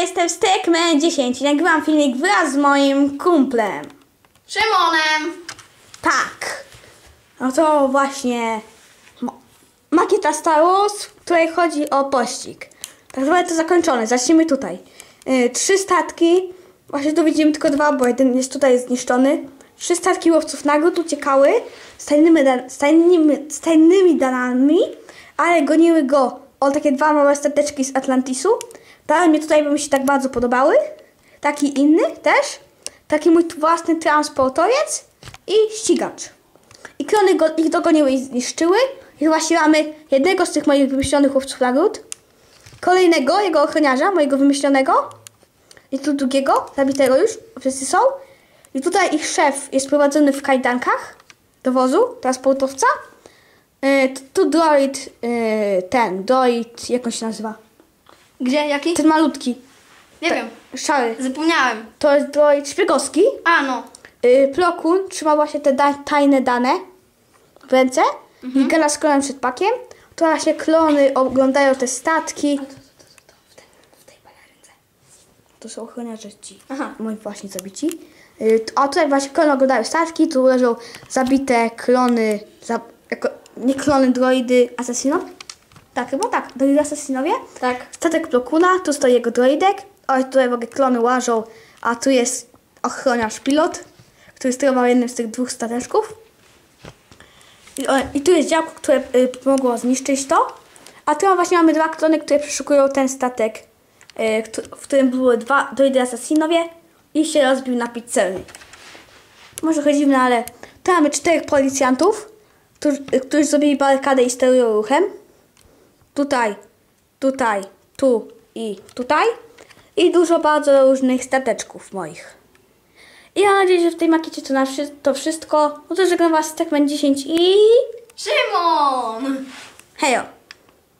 jestem Stekman 10 i nagrywam filmik wraz z moim kumplem. Szymonem! Tak. No to właśnie makieta Star Wars, w której chodzi o pościg. Tak naprawdę to zakończone. Zacznijmy tutaj. Yy, trzy statki. Właśnie tu widzimy tylko dwa, bo jeden jest tutaj zniszczony. Trzy statki łowców nagród uciekały z tajnymi, z tajnymi, z tajnymi danami, ale goniły go o takie dwa małe stateczki z Atlantisu. Ale mnie tutaj by mi się tak bardzo podobały. Taki inny też. Taki mój własny transportowiec i ścigacz. I klony go, ich dogoniły i zniszczyły. I właśnie mamy jednego z tych moich wymyślonych łowców nagród. Kolejnego, jego ochroniarza, mojego wymyślonego. I tu drugiego, zabitego już, wszyscy są. I tutaj ich szef jest prowadzony w kajdankach do wozu, transportowca. Yy, t- tu droid, yy, ten, droid, jak on się nazywa? Gdzie? Jaki? Ten malutki, Nie wiem. szary. Zapomniałem. To jest droid szpiegowski. A no. Yy, Plokun trzyma właśnie te da- tajne dane w ręce i gala z klonem przed pakiem. To właśnie klony oglądają te statki. To są ochroniarze ci. Aha. Moi właśnie zabici. A tutaj właśnie klony oglądają statki, tu leżą zabite klony, za, jako, nie klony, droidy asesinów. Tak, chyba tak, droidy asesinowie. Tak. Statek Plokuna, tu stoi jego droidek. O, tutaj w ogóle klony łażą, a tu jest ochroniarz pilot, który sterował jednym z tych dwóch stateczków. I, i tu jest działko, które y, pomogło zniszczyć to. A tu właśnie mamy dwa klony, które przeszukują ten statek, y, w którym były dwa droidy asasinowie i się rozbił na celny. Może chodzimy, ale tu mamy czterech policjantów, którzy, którzy zrobili barykadę i sterują ruchem tutaj, tutaj, tu i tutaj. I dużo bardzo różnych stateczków moich. I mam nadzieję, że w tej makiecie to, na wszy- to wszystko. No to żegnam Was Stekman 10 i Szymon! hejo!